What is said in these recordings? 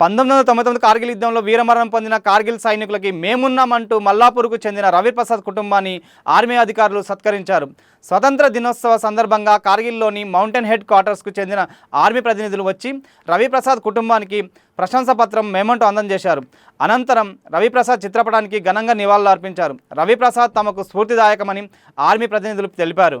పంతొమ్మిది వందల తొంభై తొమ్మిది కార్గిల్ యుద్ధంలో వీరమరణం పొందిన కార్గిల్ సైనికులకి మేమున్నామంటూ మల్లాపూర్కు చెందిన రవిప్రసాద్ కుటుంబాన్ని ఆర్మీ అధికారులు సత్కరించారు. స్వతంత్ర దినోత్సవ సందర్భంగా కార్గిల్లోని మౌంటైన్ హెడ్ క్వార్టర్స్కు చెందిన ఆర్మీ ప్రతినిధులు వచ్చి రవిప్రసాద్ కుటుంబానికి ప్రశంసపత్రం మేమంటూ అందజేశారు అనంతరం రవిప్రసాద్ చిత్రపటానికి ఘనంగా నివాళులు అర్పించారు. రవిప్రసాద్ తమకు స్ఫూర్తిదాయకమని ఆర్మీ ప్రతినిధులు తెలిపారు.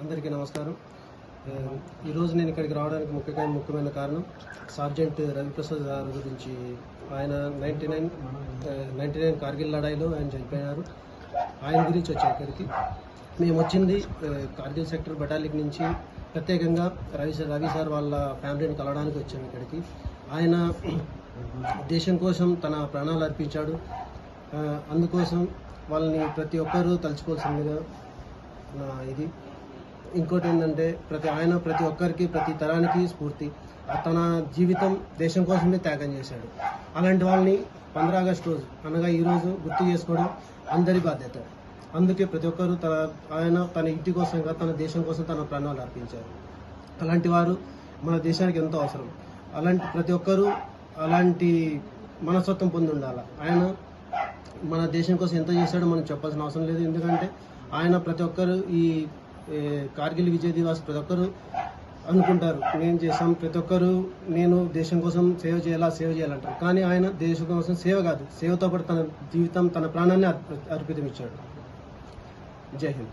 అందరికీ నమస్కారం ఆ, ఈరోజు నేను ఇక్కడికి రావడానికి ముఖ్యంగా ముఖ్యమైన కారణం సార్జెంట్ రవిప్రసాద్ గారి గురించి. ఆయన ninety nine ninety nine Kargil లడాయిలో ఆయన చనిపోయారు. ఆయన గురించి వచ్చే ఇక్కడికి. మేము వచ్చింది కార్గిల్ సెక్టర్ బటాలిక్ నుంచి ప్రత్యేకంగా రవి సార్ రవి సార్ వాళ్ళ ఫ్యామిలీని కలవడానికి వచ్చాము ఇక్కడికి. ఆయన దేశం కోసం తన ప్రాణాలు అర్పించాడు. అందుకోసం వాళ్ళని ప్రతి ఒక్కరూ తలుచుకోవాల్సిందిగా నా ఇది. ఇంకోటి ఏంటంటే ప్రతి ఆయన ప్రతి ఒక్కరికి ప్రతి తరానికి స్ఫూర్తి. తన జీవితం దేశం కోసమే త్యాగం చేశాడు. అలాంటి వాళ్ళని పంద్ర ఆగస్ట్ రోజు అనగా ఈరోజు గుర్తు చేసుకోవడం అందరి బాధ్యత. అందుకే ప్రతి ఒక్కరు తన ఆయన తన ఇంటి కోసంగా తన దేశం కోసం తన ప్రాణాలు అర్పించారు. అలాంటి వారు మన దేశానికి ఎంతో అవసరం. అలాంటి ప్రతి ఒక్కరూ అలాంటి మనస్తత్వం పొంది ఉండాలి. ఆయన మన దేశం కోసం ఎంత చేశాడో మనం చెప్పాల్సిన అవసరం లేదు. ఎందుకంటే ఆయన ప్రతి ఒక్కరు ఈ కార్గిల్ విజయ్ దివాస్ ప్రతి ఒక్కరు అనుకుంటారు. నేను చేశాం. ప్రతి ఒక్కరు నేను దేశం కోసం సేవ చేయాలా? సేవ చేయాలంటారు కానీ ఆయన దేశం కోసం సేవ కాదు. సేవతో పాటు తన జీవితం తన ప్రాణాన్ని అర్ప- అర్పితం ఇచ్చాడు జై హింద్.